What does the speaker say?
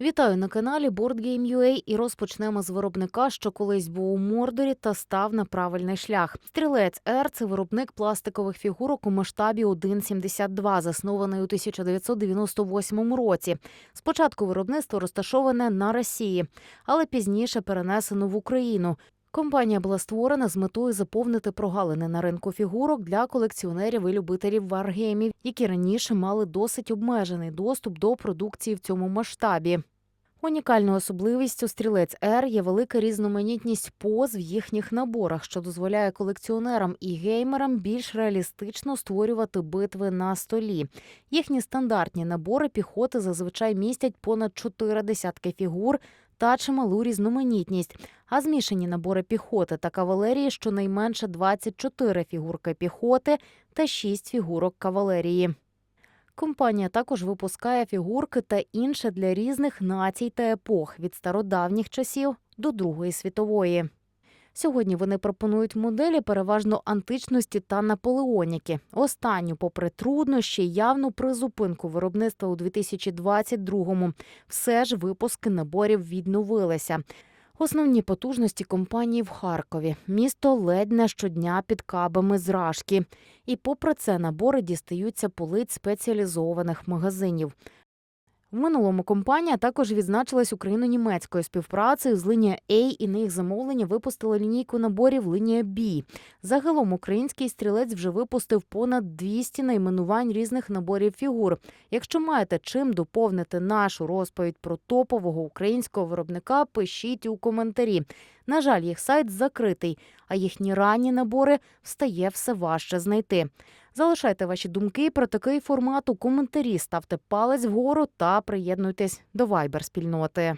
Вітаю на каналі BoardGame.ua і розпочнемо з виробника, що колись був у Мордорі та став на правильний шлях. Стрілець Р це виробник пластикових фігурок у масштабі 1,72, заснований у 1998 році. Спочатку виробництво розташоване на Росії, але пізніше перенесено в Україну. Компанія була створена з метою заповнити прогалини на ринку фігурок для колекціонерів і любителів варгеймів, які раніше мали досить обмежений доступ до продукції в цьому масштабі. Унікальною особливістю стрілець Р є велика різноманітність поз в їхніх наборах, що дозволяє колекціонерам і геймерам більш реалістично створювати битви на столі. Їхні стандартні набори піхоти зазвичай містять понад чотири десятки фігур та чималу різноманітність. А змішані набори піхоти та кавалерії щонайменше 24 фігурки піхоти та 6 фігурок кавалерії. Компанія також випускає фігурки та інше для різних націй та епох від стародавніх часів до Другої світової. Сьогодні вони пропонують моделі переважно античності та наполеоніки. Останню, попри труднощі, явну призупинку виробництва у 2022-му. Все ж випуски наборів відновилися. Основні потужності компанії в Харкові. Місто ледь не щодня під кабами зражки. І попри це набори дістаються полиць спеціалізованих магазинів. В минулому компанія також відзначилась україно-німецькою співпрацею з лінія A і на їх замовлення випустила лінійку наборів лінія B. Загалом український стрілець вже випустив понад 200 найменувань різних наборів фігур. Якщо маєте чим доповнити нашу розповідь про топового українського виробника, пишіть у коментарі. На жаль, їх сайт закритий, а їхні ранні набори стає все важче знайти. Залишайте ваші думки про такий формат у коментарі, ставте палець вгору та приєднуйтесь до Viber спільноти.